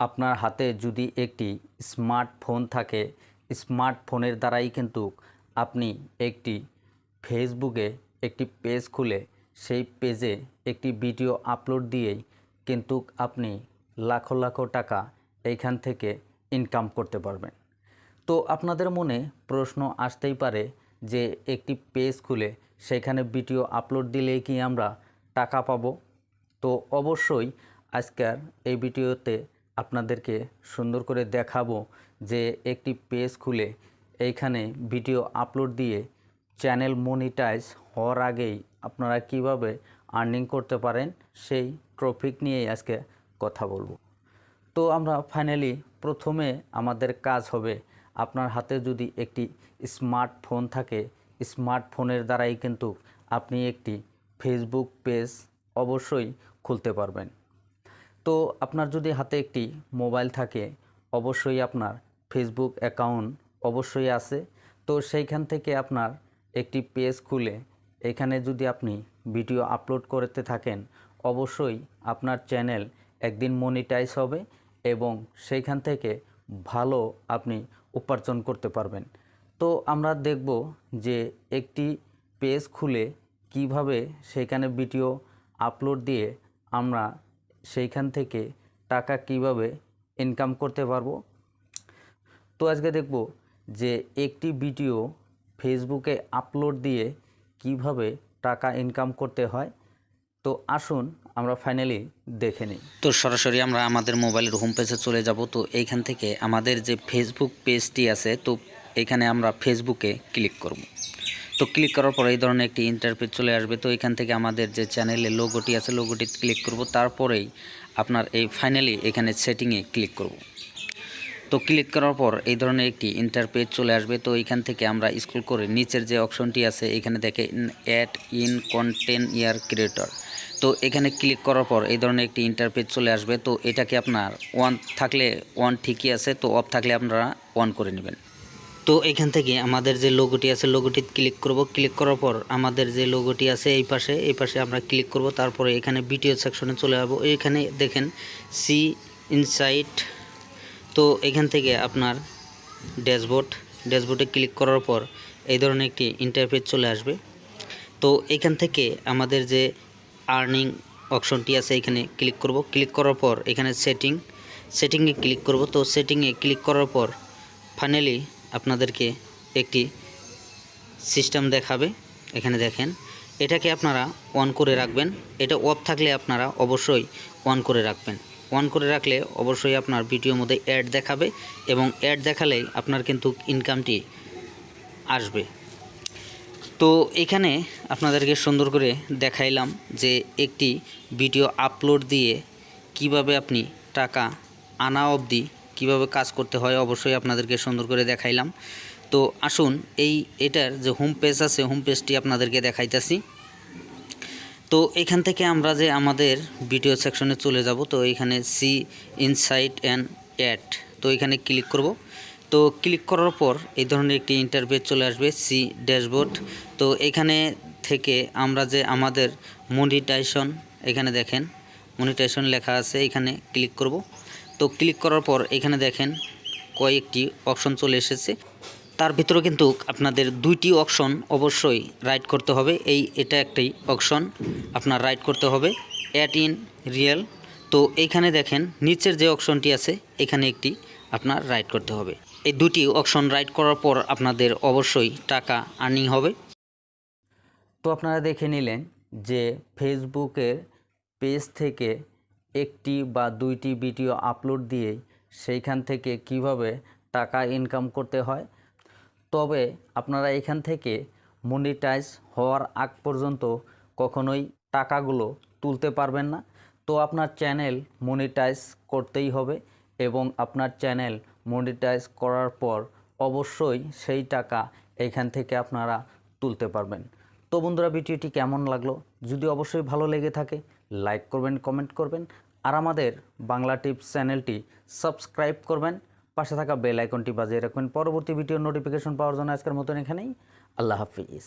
আপনার হাতে যদি একটি স্মার্টফোন থাকে, স্মার্টফোনের দ্বারাই কিন্তু আপনি একটি ফেসবুকে একটি পেজ খুলে সেই পেজে একটি ভিডিও আপলোড দিয়েই কিন্তু আপনি লাখো লাখো টাকা এইখান থেকে ইনকাম করতে পারবেন। তো আপনাদের মনে প্রশ্ন আসতেই পারে যে একটি পেজ খুলে সেখানে ভিডিও আপলোড দিলেই কি আমরা টাকা পাবো? তো অবশ্যই আজকের এই ভিডিওতে আপনাদেরকে সুন্দর করে দেখাবো যে একটি পেজ খুলে এইখানে ভিডিও আপলোড দিয়ে চ্যানেল মনিটাইজ হওয়ার আগেই আপনারা কীভাবে আর্নিং করতে পারেন, সেই ট্রফিক নিয়েই আজকে কথা বলব। তো আমরা ফাইনালি প্রথমে আমাদের কাজ হবে আপনার হাতে যদি একটি স্মার্টফোন থাকে, স্মার্টফোনের দ্বারাই কিন্তু আপনি একটি ফেসবুক পেজ অবশ্যই খুলতে পারবেন। তো আপনার যদি হাতে একটি মোবাইল থাকে, অবশ্যই আপনার ফেসবুক অ্যাকাউন্ট অবশ্যই আছে। তো সেইখান থেকে আপনার একটি পেজ খুলে, এখানে যদি আপনি ভিডিও আপলোড করতে থাকেন, অবশ্যই আপনার চ্যানেল একদিন মনিটাইজ হবে এবং সেইখান থেকে ভালো আপনি উপার্জন করতে পারবেন। তো আমরা দেখব যে একটি পেজ খুলে কীভাবে সেখানে ভিডিও আপলোড দিয়ে আমরা সেইখান থেকে টাকা কীভাবে ইনকাম করতে পারব? তো আজকে দেখব যে একটি ভিডিও ফেসবুকে আপলোড দিয়ে কীভাবে টাকা ইনকাম করতে হয়। তো আসুন আমরা ফাইনালি দেখে নিই। তো সরাসরি আমরা আমাদের মোবাইলের হোম পেজে চলে যাব। তো এইখান থেকে আমাদের যে ফেসবুক পেজটি আছে, তো এখানে আমরা ফেসবুকে ক্লিক করব। তো ক্লিক করার পর এই ধরনের একটি ইন্টারপেজ চলে আসবে। তো এখান থেকে আমাদের যে চ্যানেলের লোগোটি আছে লোগোটি ক্লিক করব। তারপরেই আপনার এই ফাইনালি এখানে সেটিংয়ে ক্লিক করব। তো ক্লিক করার পর এই ধরনের একটি ইন্টারপেজ চলে আসবে। তো এখান থেকে আমরা স্ক্রল করে নিচের যে অপশনটি আছে, এখানে দেখে add in content year creator তো এখানে ক্লিক করার পর এই ধরনের একটি ইন্টারপেজ চলে আসবে। তো এটাকে আপনার ওয়ান থাকলে ওয়ান ঠিকই আছে, তো অফ থাকলে আপনারা অন করে নেবেন। তো এখান থেকে আমাদের যে লোগোটি আছে লোগোটি ক্লিক করব। ক্লিক করার পর আমাদের যে লোগোটি আছে এই পাশে এই পাশে আমরা ক্লিক করব। তারপরে এখানে ভিডিও সেকশনে চলে যাব। এখানে দেখেন সি ইনসাইট তো এখান থেকে আপনার ড্যাশবোর্ড ড্যাশবোর্ডে ক্লিক করার পর এই ধরনের একটি ইন্টারফেস চলে আসবে। তো এখান থেকে আমাদের যে আর্নিং অপশনটি আছে এখানে ক্লিক করব। ক্লিক করার পর এখানে সেটিং সেটিংয়ে ক্লিক করব। তো সেটিংয়ে ক্লিক করার পর ফাইনালি আপনাদেরকে একটি সিস্টেম দেখাবে। এখানে দেখেন, এটাকে আপনারা অন করে রাখবেন। এটা অফ থাকলে আপনারা অবশ্যই অন করে রাখবেন। অন করে রাখলে অবশ্যই আপনার ভিডিওর মধ্যে অ্যাড দেখাবে এবং অ্যাড দেখালেই আপনার কিন্তু ইনকামটি আসবে। তো এখানে আপনাদেরকে সুন্দর করে দেখাইলাম যে একটি ভিডিও আপলোড দিয়ে কীভাবে আপনি টাকা আনা অবধি কীভাবে কাজ করতে হয় অবশ্যই আপনাদেরকে সুন্দর করে দেখাইলাম। তো আসুন, এই এটার যে হোম পেজ আছে হোম পেজটি আপনাদেরকে দেখাইতেছি। তো এখান থেকে আমরা যে আমাদের ভিডিও সেকশনে চলে যাব, তো এখানে সি ইনসাইট অ্যান্ড অ্যাড তো এখানে ক্লিক করব। তো ক্লিক করার পর এই ধরনের একটি ইন্টারভেজ চলে আসবে সি ড্যাশবোর্ড তো এখানে থেকে আমরা যে আমাদের মনিটাইজেশন এখানে দেখেন মনিটাইজেশন লেখা আছে, এখানে ক্লিক করব। তো ক্লিক করার পর এখানে দেখেন কয়েকটি অপশন চলে এসেছে। তার ভিতরে কিন্তু আপনাদের দুইটি অপশন অবশ্যই রাইট করতে হবে। এই এটা একটি অপশন আপনার রাইট করতে হবে অ্যাট ইন রিয়েল। তো এইখানে দেখেন নিচের যে অপশনটি আছে, এখানে একটি আপনার রাইট করতে হবে। এই দুটি অপশন রাইট করার পর আপনাদের অবশ্যই টাকা আর্নিং হবে। তো আপনারা দেখে নিলেন যে ফেসবুকের পেজ থেকে একটি বা দুইটি ভিডিও আপলোড দিয়েই সেইখান থেকে কীভাবে টাকা ইনকাম করতে হয়? তবে আপনারা এখান থেকে মনিটাইজ হওয়ার আগ পর্যন্ত কখনোই টাকাগুলো তুলতে পারবেন না। তো আপনার চ্যানেল মনিটাইজ করতেই হবে এবং আপনার চ্যানেল মনিটাইজ করার পর অবশ্যই সেই টাকা এইখান থেকে আপনারা তুলতে পারবেন। তো বন্ধুরা, ভিডিওটি কেমন লাগল? যদি অবশ্যই ভালো লেগে থাকে লাইক করবেন, কমেন্ট করবেন, আর আমাদের বাংলা টিপস চ্যানেলটি সাবস্ক্রাইব করবেন। পাশে থাকা বেল আইকনটি বাজিয়ে রাখবেন। পরবর্তী ভিডিও নোটিফিকেশন পাওয়ার জন্য আজকের মতন এখানেই। আল্লাহ হাফিজ।